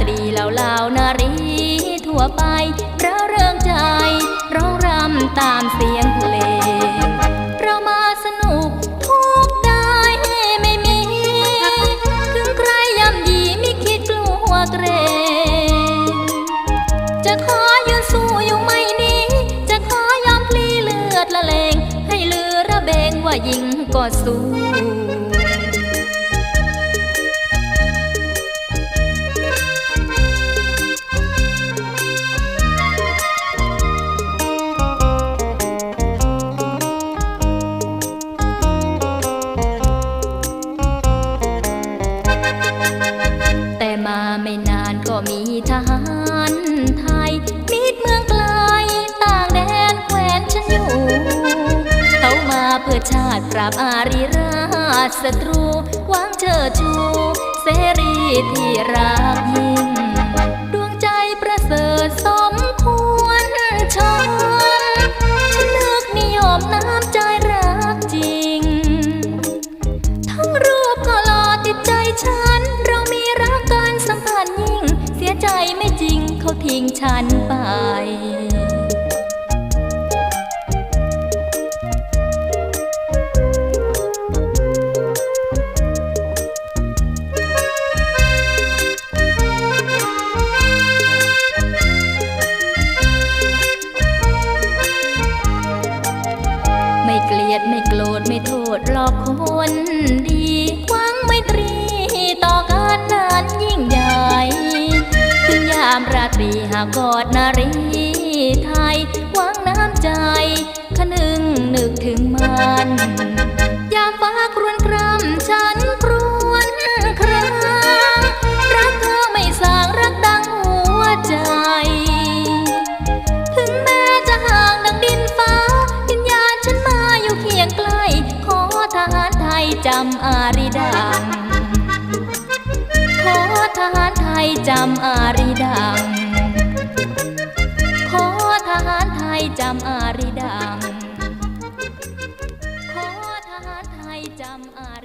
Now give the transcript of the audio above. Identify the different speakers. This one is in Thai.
Speaker 1: ตรีเหล่าเหล่านารีทั่วไปเราเริงใจร้องรำตามเสียงเพลงเรามาสนุกทุกได้ไม่มี ถึงใครย่ำดีไม่คิดกลัวเกรงจะขอยืนสู้อยู่ไม่นี้ จะขอยอมพลีเลือดละเลง ให้ลือระเบงว่ายิงก็สู้ ทหารไทยมิดเมืองไกลต่างแดนแควนฉันอยู่ เขามาเพื่อชาติปราบอาริราชศัตรูหวังเชิดชู เสรีที่รักยิ่ง จริงเขาทิ้งฉันไปไม่เกลียดไม่โกรธไม่โทษหรอกคนดีามราตรีหากอดนารีไทยหวังน้ำใจคนึงนึกถึงมันยามฟ้าครวญครำฉันครวญครางรักเธอไม่สางรักดังหัวใจ ถึงแม้จะห่างดังดินฟ้าวิญญาณฉันมาอยู่เคียงใกล้ ขอทหารไทยจำอารีดัง จำอารีดัง ขอทหารไทยจำอารีดัง ขอทหารไทยจำอา